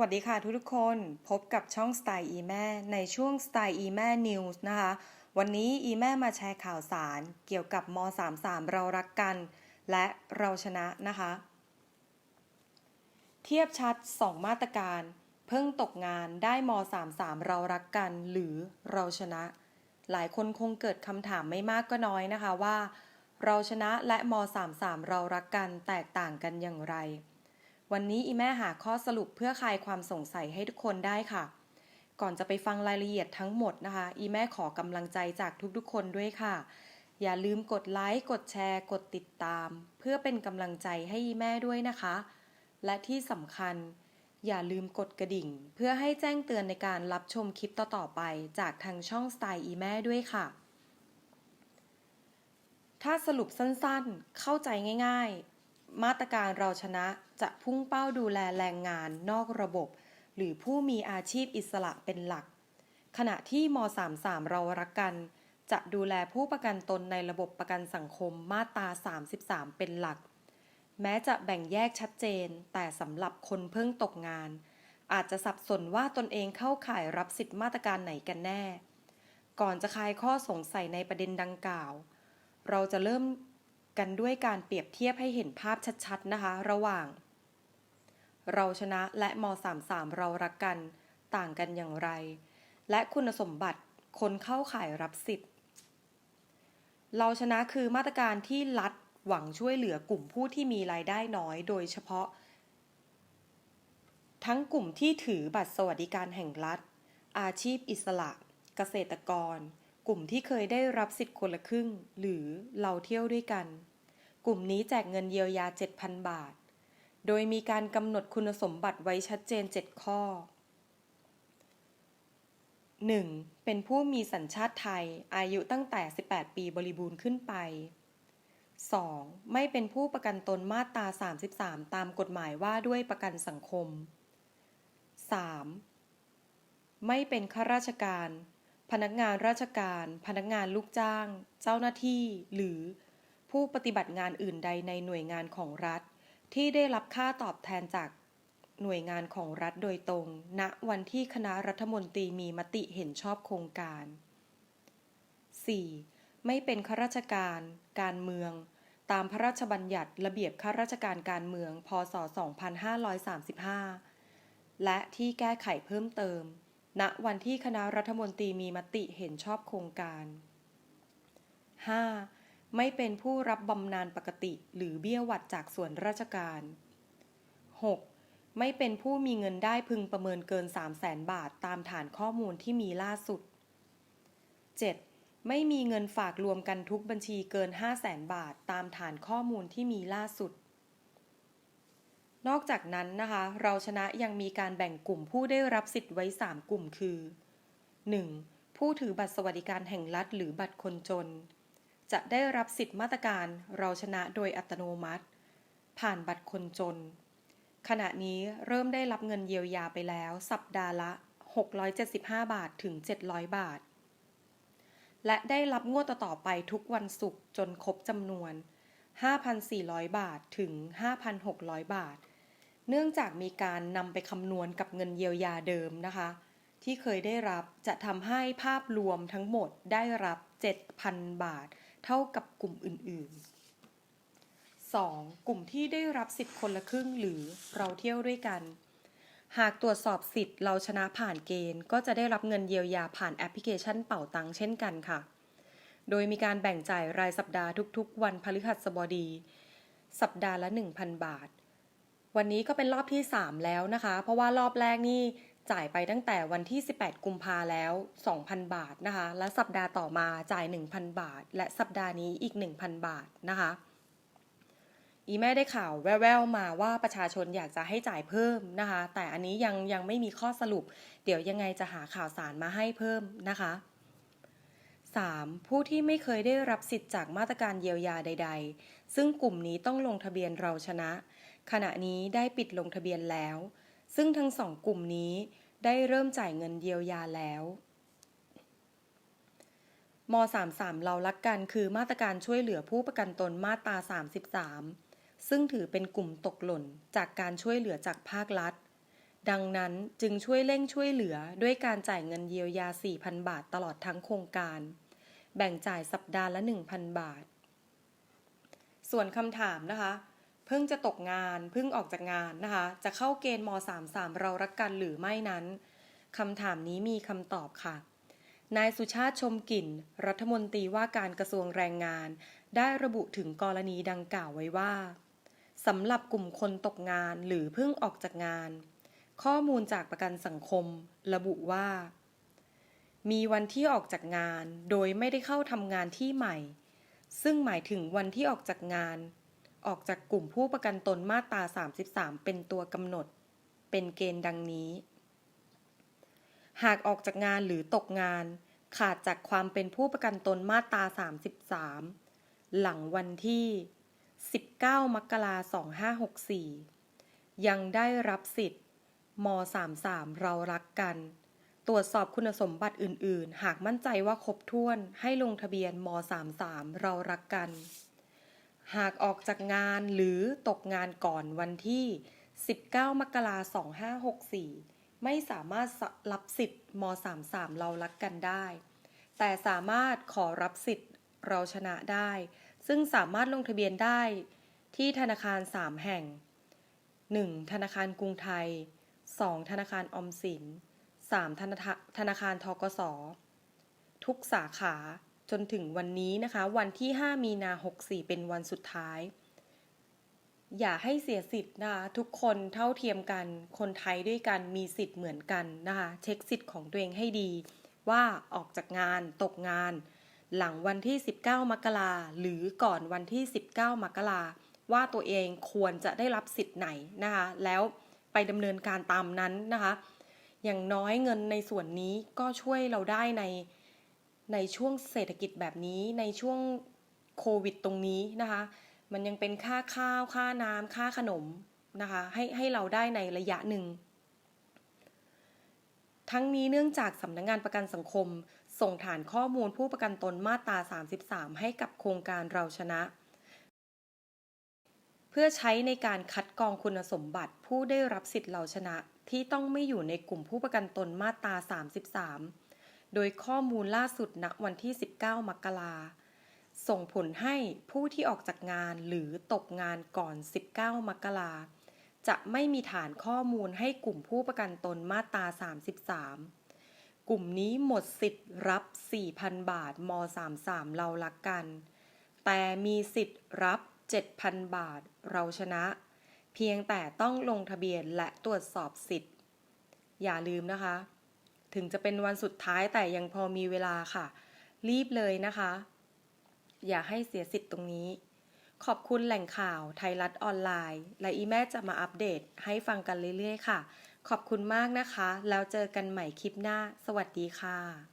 วัสดีค่ะทุกๆคนพบกับช่องสไตล์อีแม่ในช่วงสไตล์อีแม่นิวส์นะคะ วันนี้อีแม่มาแชร์ข่าวสารเกี่ยวกับม .33 เรารักกัน และเราชนะนะคะ เทียบชัด 2 มาตรการ เพิ่งตกงานได้ม .33 เรารักกัน หรือเราชนะ หลายคนคงเกิดคำถามไม่มากก็น้อยนะคะว่า เราชนะและม .33 เรารักกันแตกต่างกันอย่างไร วันนี้อีแม่หาข้อสรุปเพื่อคลายความสงสัยให้ทุกคนได้ค่ะ ก่อนจะไปฟังรายละเอียดทั้งหมดนะคะ อีแม่ขอกำลังใจจากทุกๆคนด้วยค่ะ อย่าลืมกดไลค์กดแชร์ กดติดตาม เพื่อเป็นกำลังใจให้อีแม่ด้วยนะคะ และที่สำคัญ อย่าลืมกดกระดิ่ง เพื่อให้แจ้งเตือนในการรับชมคลิปต่อๆไป จากทางช่องสไตล์อีแม่ด้วยค่ะถ้าสรุปสั้นๆ เข้าใจง่ายๆ มาตรการเราชนะจะพุ่งเป้าดูแลแรงงานนอกระบบ หรือผู้มีอาชีพอิสระเป็นหลัก ขณะที่ม .33 เรารักกัน จะดูแลผู้ประกันตนในระบบประกันสังคมมาตรา 33 เป็นหลัก แม้จะแบ่งแยกชัดเจน แต่สำหรับคนเพิ่งตกงาน อาจจะสับสนว่าตนเองเข้าข่ายรับสิทธิมาตรการไหนกันแน่ ก่อนจะคลายข้อสงสัยในประเด็นดังกล่าว เราจะเริ่ม กันด้วยการเปรียบเทียบให้เห็นภาพชัดๆนะคะ ระหว่าง เราชนะและม .33 เรารักกันต่างกันอย่างไร และคุณสมบัติคนเข้าข่ายรับสิทธิ์ เราชนะคือมาตรการที่รัฐหวังช่วยเหลือกลุ่มผู้ที่มีรายได้น้อยโดยเฉพาะ ทั้งกลุ่มที่ถือบัตรสวัสดิการแห่งรัฐ อาชีพอิสระ เกษตรกร กลุ่มที่เคยได้รับสิทธิ์คนละครึ่ง หรือเราเที่ยวด้วยกัน กลุ่มนี้แจกเงินเยียวยา 7,000 บาท โดยมีการกำหนดคุณสมบัติไว้ชัดเจน 7 ข้อ 1. เป็นผู้มีสัญชาติไทย อายุตั้งแต่ 18 ปีบริบูรณ์ขึ้นไป 2. ไม่เป็นผู้ประกันตนมาตรา 33 ตามกฎหมายว่าด้วยประกันสังคม 3. ไม่เป็นข้าราชการ พนักงานราชการ พนักงานลูกจ้าง เจ้าหน้าที่ หรือ ผู้ปฏิบัติงานอื่นใดในหน่วยงานของรัฐ ที่ได้รับค่าตอบแทนจากหน่วยงานของรัฐโดยตรง ณ วันที่คณะรัฐมนตรีมีมติเห็นชอบโครงการ 4. ไม่เป็นข้าราชการ การเมือง ตามพระราชบัญญัติระเบียบข้าราชการการเมือง พศ 2535 และที่แก้ไขเพิ่มเติม ณวันที่คณะรัฐมนตรีมีมติเห็นชอบโครงการ 5. ไม่เป็นผู้รับบำนาญปกติหรือเบี้ยหวัดจากส่วนราชการ 6. ไม่เป็นผู้มีเงินได้พึงประเมินเกิน 3 0 0แสนบาทตามฐานข้อมูลที่มีล่าสุด 7. ไม่มีเงินฝากรวมกันทุกบัญชีเกิน 5 0 0แสนบาทตามฐานข้อมูลที่มีล่าสุด นอกจากนั้นนะคะ เราชนะยังมีการแบ่งกลุ่มผู้ได้รับสิทธิ์ไว้ 3 กลุ่มคือ 1. ผู้ถือบัตรสวัสดิการแห่งรัฐหรือบัตรคนจน จะได้รับสิทธิ์มาตรการเราชนะโดยอัตโนมัติ ผ่านบัตรคนจน ขณะนี้เริ่มได้รับเงินเยียวยาไปแล้ว สัปดาห์ละ 675 บาทถึง 700 บาท และได้รับงวดต่อไปทุกวันศุกร์จนครบจำนวน 5,400 บาทถึง 5,600 บาท เนื่องจากมีการนำไปคำนวณกับเงินเยียวยาเดิมนะคะ ที่เคยได้รับจะทำให้ภาพรวมทั้งหมดได้รับ 7,000 บาท เท่ากับกลุ่มอื่น ๆ 2. กลุ่มที่ได้รับสิทธิ์คนละครึ่งหรือเราเที่ยวด้วยกัน หากตรวจสอบสิทธิ์เราชนะผ่านเกณฑ์ ก็จะได้รับเงินเยียวยาผ่านแอปพลิเคชันเป่าตังเช่นกันค่ะ โดยมีการแบ่งจ่ายรายสัปดาห์ทุก ๆ วันพฤหัสบดี สัปดาห์ละ 1,000 บาท วันนี้ก็เป็นรอบที่ 3 แล้วนะคะ เพราะว่ารอบแรกนี่จ่ายไปตั้งแต่วันที่ 18 กุมภาแล้ว 2,000 บาทนะคะ และสัปดาห์ต่อมาจ่าย 1,000 บาท และสัปดาห์นี้อีก 1,000 บาทนะคะ อีแม่ได้ข่าวแว่วๆมาว่าประชาชนอยากจะให้จ่ายเพิ่มนะคะ แต่อันนี้ยังยังไม่มีข้อสรุป เดี๋ยวยังไงจะหาข่าวสารมาให้เพิ่มนะคะ 3. ผู้ที่ไม่เคยได้รับสิทธิ์จากมาตรการเยียวยาใด ๆ ซึ่งกลุ่มนี้ต้องลงทะเบียนเราชนะ ขณะนี้ได้ปิดลงทะเบียนแล้ว ซึ่งทั้งสองกลุ่มนี้ได้เริ่มจ่ายเงินเยียวยาแล้วม .33 เรารักกันคือมาตรการช่วยเหลือผู้ประกันตนมาตรา 33 ซึ่งถือเป็นกลุ่มตกหล่นจากการช่วยเหลือจากภาครัฐ ดังนั้นจึงช่วยเร่งช่วยเหลือด้วยการจ่ายเงินเยียวยา 4,000 บาทตลอดทั้งโครงการ แบ่งจ่ายสัปดาห์ละ 1,000 บาท ส่วนคำถามนะคะ เพิ่งจะตกงาน เพิ่งออกจากงานนะคะ จะเข้าเกณฑ์ม .33 เรารักกันหรือไม่นั้นคำถามนี้มีคำตอบค่ะ นายสุชาติชมกลิ่น รัฐมนตรีว่าการกระทรวงแรงงาน ได้ระบุถึงกรณีดังกล่าวไว้ว่าสำหรับกลุ่มคนตกงานหรือเพิ่งออกจากงาน ข้อมูลจากประกันสังคม ระบุว่า มีวันที่ออกจากงาน โดยไม่ได้เข้าทำงานที่ใหม่ ซึ่งหมายถึงวันที่ออกจากงาน ออกจากกลุ่มผู้ประกันตนมาตรา 33 เป็นตัวกำหนด เป็นเกณฑ์ดังนี้ หากออกจากงานหรือตกงาน ขาดจากความเป็นผู้ประกันตนมาตรา 33 หลังวันที่ 19 มกราคม 2564 ยังได้รับสิทธิ์ม 33 เรารักกัน ตรวจสอบคุณสมบัติอื่น ๆ หากมั่นใจว่าครบถ้วนให้ลงทะเบียนม 33 เรารักกัน หากออกจากงานหรือตกงานก่อนวันที่ 19 มกราคม 2564 ไม่สามารถรับสิทธิ์ม 33 เรารักกันได้ แต่สามารถขอรับสิทธิ์เราชนะได้ ซึ่งสามารถลงทะเบียนได้ที่ธนาคาร 3 แห่ง 1. ธนาคารกรุงไทย 2. ธนาคารออมสิน 3. ธนาคารธนาคารทกส ทุกสาขา จนถึงวันนี้นะคะ วันที่ 5 มีนา64 เป็นวันสุดท้าย อย่าให้เสียสิทธิ์นะคะทุกคนเท่าเทียมกัน คนไทยด้วยกันมีสิทธิ์เหมือนกันนะคะ เช็คสิทธิ์ของตัวเองให้ดี ว่าออกจากงานตกงาน หลังวันที่ 19 มกราหรือก่อนวันที่ 19 มกราว่าตัวเองควรจะได้รับสิทธิ์ไหนนะคะ แล้วไปดำเนินการตามนั้นนะคะ อย่างน้อยเงินในส่วนนี้ก็ช่วยเราได้ใน ในช่วงเศรษฐกิจแบบนี้ในช่วงโควิดตรงนี้นะคะ มันยังเป็นค่าข้าว ค่าน้ำค่าขนมนะคะให้ให้เราได้ในระยะหนึ่ง ทั้งนี้เนื่องจากสำนักงงานประกันสังคม ส่งฐานข้อมูลผู้ประกันตนมาตรา 33 ให้กับโครงการเราชนะ เพื่อใช้ในการคัดกรองคุณสมบัติผู้ได้รับสิทธิ์เราชนะที่ต้องไม่อยู่ในกลุ่มผู้ประกันตนมาตรา 33 โดยข้อมูลล่าสุดณวันที่ 19 มกราส่งผลให้ผู้ที่ออกจากงานหรือตกงานก่อน 19 มกราจะไม่มีฐานข้อมูลให้กลุ่มผู้ประกันตนมาตรา 33 กลุ่มนี้หมดสิทธิ์รับ 4,000 บาทม 33 เรารักกัน แต่มีสิทธิ์รับ 7,000 บาทเราชนะ เพียงแต่ต้องลงทะเบียนและตรวจสอบสิทธิ์ อย่าลืมนะคะ ถึงจะเป็นวันสุดท้ายแต่ยังพอมีเวลาค่ะ รีบเลยนะคะ อย่าให้เสียสิทธิ์ตรงนี้ ขอบคุณแหล่งข่าวไทยรัฐออนไลน์ และอีแม่จะมาอัปเดตให้ฟังกันเรื่อยๆค่ะ ขอบคุณมากนะคะ แล้วเจอกันใหม่คลิปหน้า สวัสดีค่ะ